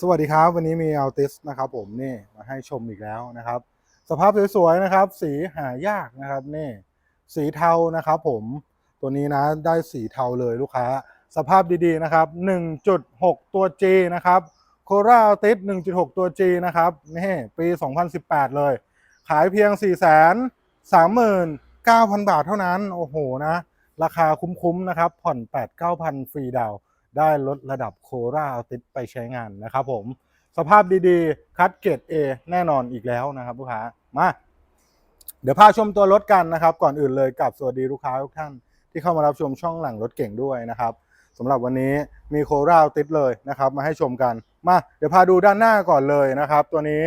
สวัสดีครับ วันนี้มีอัลติสนะครับผมนี่มาให้ชมอีกแล้วนะครับ สภาพสวยๆนะครับ สีหายากนะครับนี่สีเทานะครับผมตัวนี้นะได้สีเทาเลยลูกค้า สภาพดีๆนะครับ 1.6 ตัว G นะครับโคราอัลติส1.6 ตัว G นะครับนี่ปี 2018 เลย ขายเพียง 4 3 9 0 0 0 บาทเท่านั้น โอ้โหนะ ราคาคุ้มๆนะครับ ผ่อน 8-9,000 ฟรีดาว ได้ลดระดับโคราอัลติสไปใช้งานนะครับผมสภาพดีๆ คัดเกรด A แน่นอนอีกแล้วนะครับลูกค้ามา เดี๋ยวพาชมตัวรถกันนะครับ ก่อนอื่นเลยกับสวัสดีลูกค้าทุกท่านที่เข้ามารับชมช่องหลังรถเก่งด้วยนะครับสำหรับวันนี้มีโคราติสเลยนะครับ มาให้ชมกันมาเดี๋ยวพาดูด้านหน้าก่อนเลยนะครับ ตัวนี้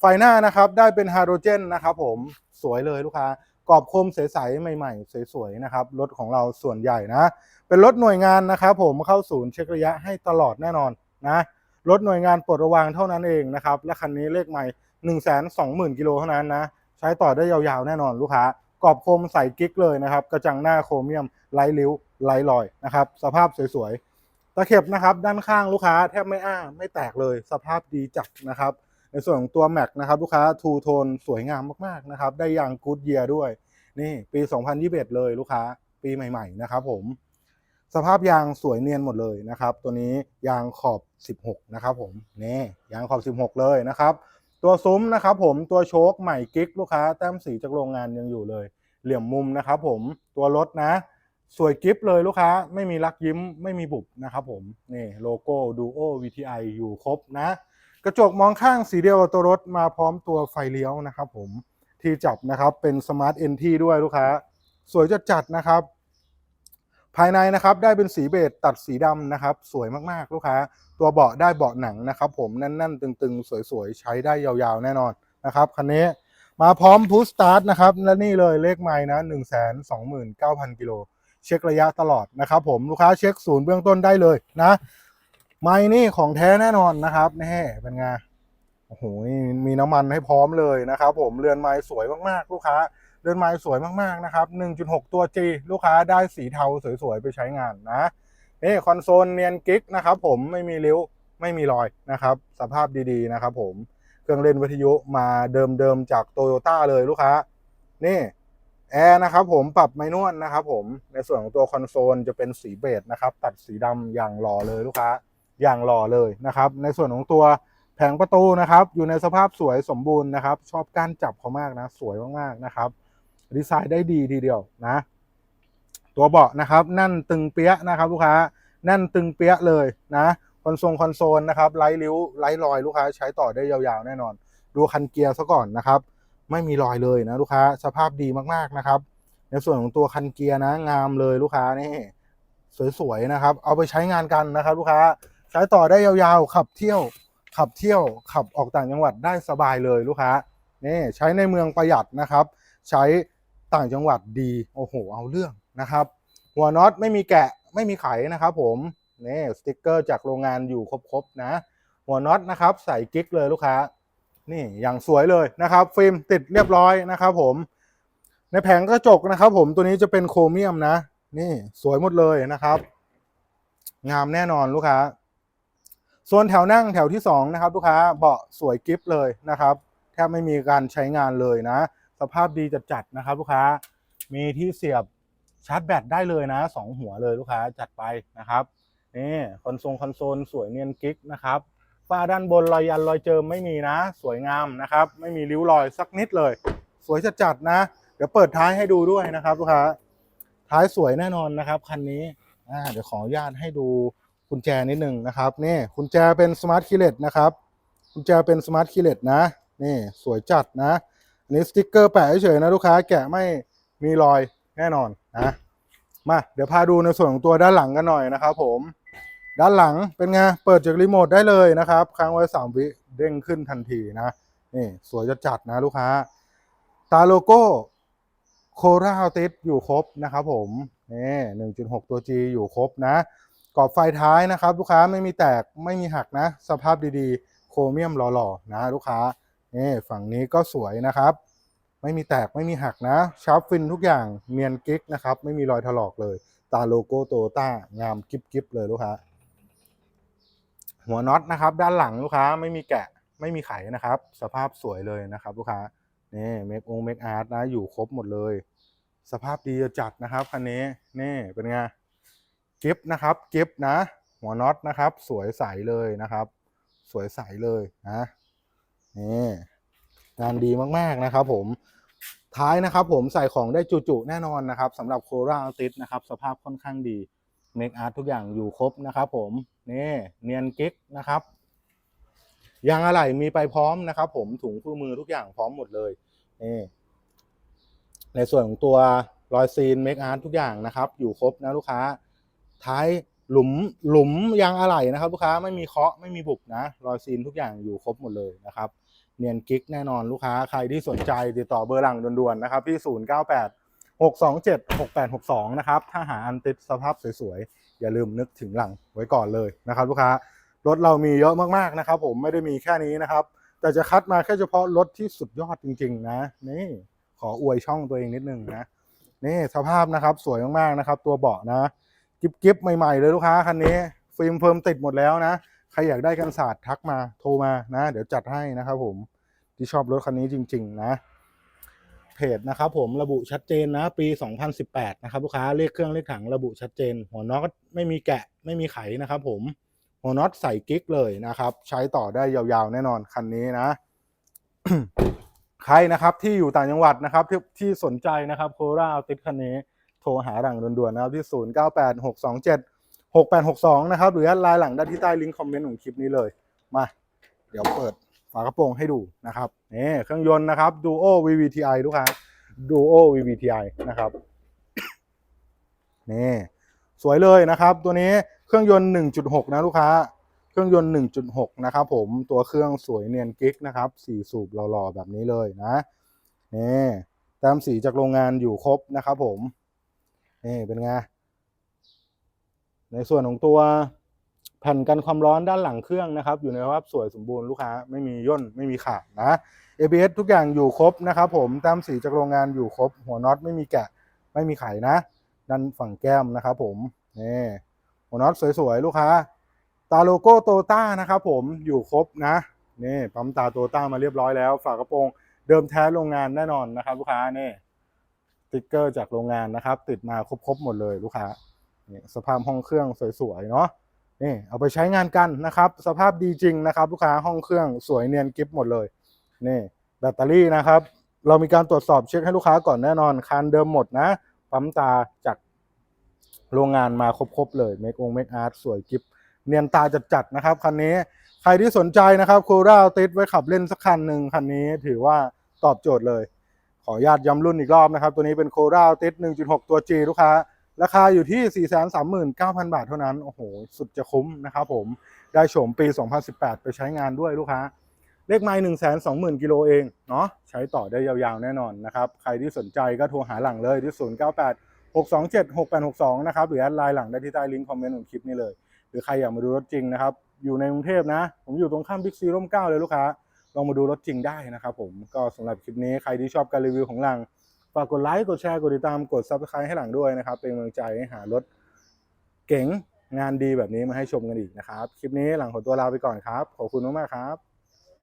ไฟหน้านะครับได้เป็นฮาโดรเจนนะครับผมสวยเลยลูกค้า กรอบคมใสๆใหม่ๆ สวยๆนะครับรถของเราส่วนใหญ่นะ เป็นรถหน่วยงานนะครับผมเข้าศูนย์เช็คระยะให้ตลอดแน่นอนนะรถหน่วยงานปลดระวางเท่านั้นเองนะครับและคันนี้เลขใหม่ 1 2 0 0 0 0กิโลเท่านั้นนะใช้ต่อได้ยาวๆแน่นอนลูกค้ากรอบคมใสกิ๊กเลยนะครับกระจังหน้าโครเมียมไร้ริ้วไร้รอยนะครับสภาพสวยๆตะเข็บนะครับด้านข้างลูกค้าแทบไม่อ้าไม่แตกเลยสภาพดีจัดนะครับ ในส่วนของตัวแม็กนะครับลูกค้าทูโทนสวยงามมากๆนะครับได้ยางกูดเยียด้วย นี่ปี 2021 เลยลูกค้าปีใหม่ ๆ นะครับผมสภาพยางสวยเนียนหมดเลยนะครับ ตัวนี้ยางขอบ 16 นะครับผมนี่ยางขอบ 16 เลยนะครับ ตัวซุ้มนะครับผมตัวโชคใหม่กิ๊กลูกค้าแต้มสีจากโรงงานยังอยู่เลย เหลี่ยมมุมนะครับผมตัวรถนะ สวยกิฟเลยลูกค้าไม่มีลักยิ้มไม่มีบุบนะครับผมนี่โลโก้ดูโอ VTI อยู่ครบนะ กระจกมองข้างสีเดียวกับตัวรถมาพร้อมตัวไฟเลี้ยวนะครับผมที่จับนะครับเป็นสมาร์ทเอนทีด้วยลูกค้า สวยจัดจัดนะครับ ภายในนะครับได้เป็นสีเบจตัดสีดำนะครับ สวยมากๆลูกค้า ตัวเบาะได้เบาะหนังนะครับผมแน่นๆ ตึงๆ สวยๆ ใช้ได้ยาวๆ แน่นอนนะครับคันนี้มาพร้อมพุชสตาร์ทนะครับ และนี่เลยเลขไม้นะ1 2 9 0 0 0 กิโล เช็คระยะตลอดนะครับผมลูกค้าเช็คศูนย์เบื้องต้นได้เลยนะ ไม้นี่ของแท้แน่นอนนะครับแน่เป็นไงโอ้โหมีน้ำมันให้พร้อมเลยนะครับ ผมเรือนไม้สวยมากๆ ลูกค้า เรือนไม้สวยมากๆนะครับ 1.6 ตัว G ลูกค้าได้สีเทาสวยๆไปใช้งานนะนี่คอนโซลเนียนกิ๊กนะครับผมไม่มีริ้วไม่มีรอยนะครับ สภาพดีๆนะครับผมเครื่องเล่นวิทยุมาเดิมๆจากโตโยต้าเลยลูกค้า นี่แอร์นะครับผมปรับไมนวลนะครับผมในส่วนของตัวคอนโซลจะเป็นสีเบจนะครับ ตัดสีดำอย่างหล่อเลยลูกค้า อย่างหล่อเลยนะครับ ในส่วนของตัวแผงประตูนะครับ อยู่ในสภาพสวยสมบูรณ์นะครับ ชอบก้านจับเขามากนะ สวยมากๆนะครับดีไซน์ได้ดีทีเดียวนะ ตัวเบาะนะครับแนั่นตึงเปี้ยะนะครับ ลูกค้าแน่นตึงเปี้ยะเลยนะคอนโซลคอนโซลนะครับไร้ริ้วไร้รอยลูกค้าใช้ต่อได้ยาวๆแน่นอน ดูคันเกียร์ซะก่อนนะครับ ไม่มีรอยเลยนะลูกค้าสภาพดีมากๆนะครับ ในส่วนของตัวคันเกียร์นะ งามเลยลูกค้านี่สวยๆนะครับ เอาไปใช้งานกันนะครับ ลูกค้า ใช้ต่อได้ยาวๆ ขับเที่ยว ขับเที่ยว ขับออกต่างจังหวัดได้สบายเลยลูกค้านี่ใช้ในเมืองประหยัดนะครับ ใช้ต่างจังหวัดดีโอ้โหเอาเรื่องนะครับ หัวน็อตไม่มีแกะไม่มีไขนะครับ ผมนี่สติกเกอร์จากโรงงานอยู่ครบๆนะ หัวน็อตนะครับ ใส่กิ๊กเลยลูกค้า นี่อย่างสวยเลยนะครับ ฟิล์มติดเรียบร้อยนะครับผม ในแผงกระจกนะครับ ผมตัวนี้จะเป็นโครเมียมนะ นี่สวยหมดเลยนะครับ งามแน่นอนลูกค้า ส่วนแถวนั่งแถวที่สองนะครับลูกค้าเบาะสวยกิฟเลยนะครับแทบไม่มีการใช้งานเลยนะ สภาพดีจัดๆนะครับ ลูกค้ามีที่เสียบชาร์จแบตได้เลยนะสองหัวเลยลูกค้าจัดไปนะครับนี่คอนโซลคอนโซลสวยเนียนกิ๊กนะครับฝ้าด้านบนรอยยันรอยเจิมไม่มีนะ สวยงามนะครับ ไม่มีริ้วรอยสักนิดเลย สวยจัดๆนะ เดี๋ยวเปิดท้ายให้ดูด้วยนะครับลูกค้าท้ายสวยแน่นอนนะครับคันนี้เดี๋ยวขออนุญาตให้ดู กุญแจนิดหนึ่งนะครับนี่กุญแจเป็นสมาร์ทคีย์เลสนะครับกุญแจเป็นสมาร์ทคีย์เลสนะนี่สวยจัดนะอันนี้สติ๊กเกอร์แปะเฉยๆนะลูกค้าแกะไม่มีรอยแน่นอนนะมาเดี๋ยวพาดูในส่วนของตัวด้านหลังกันหน่อยนะครับ ผม ด้านหลังเป็นไงเปิดจากรีโมทได้เลยนะครับค้างไว้3วิเด้งขึ้นทันทีนะนี่สวยจะจัดนะลูกค้า ตาโลโก้โคราฮาติสอยู่ครบนะครับผมนี่1.6ตัว G อยู่ครบนะ รอบไฟท้ายนะครับ ลูกค้าไม่มีแตกไม่มีหักนะ สภาพดีๆ โครเมียมหล่อๆนะลูกค้านี่ฝั่งนี้ก็สวยนะครับ ไม่มีแตกไม่มีหักนะชาร์ปฟินทุกอย่างเนียนกิ๊กนะครับ ไม่มีรอยถลอกเลย ตาโลโก้โตต้างามกิ๊บกิบเลยลูกค้าหัวน็อตนะครับ ด้านหลังลูกค้าไม่มีแกะไม่มีไขนะครับ สภาพสวยเลยนะครับ ลูกค้านี่เมคองเมคอาร์ตนะอยู่ครบหมดเลย สภาพดีจัดนะครับคันนี้นี่เป็นไง กิฟต์นะครับกิฟต์นะหัวน็อตนะครับ สวยใสเลยนะครับ สวยใสเลยนะนี่งานดีมากๆนะครับ ผมท้ายนะครับ ผมใส่ของได้จุๆแน่นอนนะครับสำหรับโคราอัลติสนะครับ สภาพค่อนข้างดีเมคอาร์ตทุกอย่างอยู่ครบนะครับ ผมนี่เนียนกิ๊กนะครับยางอะไหล่มีไปพร้อมนะครับ ผมถุงคู่มือทุกอย่างพร้อมหมดเลยนี่ในส่วนของตัวรอยซีนเมคอาร์ตทุกอย่างนะครับ อยู่ครบนะลูกค้า ท้ายหลุมหลุมยางอะไหล่นะครับลูกค้าไม่มีเคาะไม่มีบุกนะรอยซีนทุกอย่างอยู่ครบหมดเลยนะครับเนียนกิ๊กแน่นอนลูกค้าใครที่สนใจติดต่อเบอร์หลังด่วนๆนะครับที่ 098 627 6862 นะครับ ถ้าหาอันติดสภาพสวยๆ อย่าลืมนึกถึงหลังไว้ก่อนเลยนะครับลูกค้ารถเรามีเยอะมากๆนะครับ ผมไม่ได้มีแค่นี้นะครับ แต่จะคัดมาแค่เฉพาะรถที่สุดยอดจริง ๆ นะ นี่ขออวยช่องตัวเองนิดนึงนะ นี่สภาพนะครับสวยมากๆนะครับ ตัวเบาะนะ กิ๊บกิ๊บใหม่ๆเลยลูกค้าคันนี้ ฟิล์มเฟิร์มติดหมดแล้วนะ ใครอยากได้กันศาสตร์ทักมาโทรมานะ เดี๋ยวจัดให้นะครับผมที่ชอบรถคันนี้จริง ๆ นะเพจนะครับผมระบุชัดเจนนะปี 2018 นะครับลูกค้าเลขเครื่องเลขถังระบุชัดเจน หัวน็อตไม่มีแกะไม่มีไขนะครับผมหัวน็อตใส่กิ๊กเลยนะครับ ใช้ต่อได้ยาวๆ แน่นอนคันนี้นะ ใครนะครับที่อยู่ต่างจังหวัดนะครับที่ที่สนใจนะครับโคราอัลติสคันนี้ โทรหาหลังด่วนๆนะครับที่ 0 9 8 6 2 7 6 8 6 2 นะครับ หรือไลน์หลังได้ที่ใต้ลิงก์คอมเมนต์ของคลิปนี้เลย มา เดี๋ยวเปิดฝากระโปรงให้ดูนะครับนี่เครื่องยนต์นะครับ Duo VVTi ลูกค้า Duo VVTi นะครับนี่สวยเลยนะครับ ตัวนี้เครื่องยนต์ 1.6 นะลูกค้า เครื่องยนต์ 1.6 นะครับผมตัวเครื่องสวยเนียนกิ๊กนะครับสีสูบหล่อๆแบบนี้เลยนะนี่ต้มสีจากโรงงานอยู่ครบนะครับผม นี่เป็นไง ในส่วนของตัวแผ่นกันความร้อนด้านหลังเครื่องนะครับ อยู่ในสภาพสวยสมบูรณ์ลูกค้าไม่มีย่นไม่มีขาดนะ ABS ทุกอย่างอยู่ครบนะครับ ผมต้มสีจากโรงงานอยู่ครบ หัวน็อตไม่มีแกะไม่มีไขนะด้านฝั่งแก้มนะครับ ผมนี่หัวน็อตสวยๆลูกค้า ตาโลโก้โตต้านะครับผมอยู่ครบนะนี่ปั๊มตาโตต้ามาเรียบร้อยแล้ว ฝากระโปรงเดิมแท้โรงงานแน่นอนนะครับ ลูกค้านี่ ติ๊กเกอร์จากโรงงานนะครับ ติดมาครบๆหมดเลยลูกค้านี่สภาพห้องเครื่องสวยๆเนาะนี่เอาไปใช้งานกันนะครับ สภาพดีจริงนะครับ ลูกค้าห้องเครื่องสวยเนียนกิฟหมดเลยนี่แบตเตอรี่นะครับ เรามีการตรวจสอบเช็คให้ลูกค้าก่อนแน่นอนคันเดิมหมดนะปั๊มตาจากโรงงานมาครบๆเลยเมคองเมคอาร์ตสวยกิฟเนียนตาจัดๆนะครับคันนี้ใครที่สนใจนะครับโคราติดไว้ขับเล่นสักคันหนึ่งคันนี้ถือว่าตอบโจทย์เลย ขออนุญาตย้ำรุ่นอีกรอบนะครับ ตัวนี้เป็นโคราติด1.6 ตัว G ลูกค้า ราคาอยู่ที่ 439,000 บาทเท่านั้น โอ้โห สุดจะคุ้มนะครับผม ได้โฉมปี 2018 ไปใช้งานด้วยลูกค้า เลขไมล์120,000 กิโลเอง เนาะ ใช้ต่อได้ยาวๆ แน่นอนนะครับ ใครที่สนใจก็โทรหาหลังเลยที่ 098 627 6862 นะครับ หรือแอดไลน์หลังได้ที่ใต้ลิงก์คอมเมนต์ของคลิปนี้เลย หรือใครอยากมาดูรถจริงนะครับ อยู่ในกรุงเทพนะ ผมอยู่ตรงข้ามบิ๊กซีร่มเก้าเลยลูกค้า ลองมาดูรถจริงได้นะครับผมก็สำหรับคลิปนี้ใครที่ชอบการรีวิวของหลังฝากกดไลค์กดแชร์กดติดตามกด subscribe ให้หลังด้วยนะครับ เป็นกำลังใจให้หารถเก๋งงานดีแบบนี้มาให้ชมกันอีกนะครับ คลิปนี้หลังขอตัวลาไปก่อนครับ ขอบคุณมากๆครับ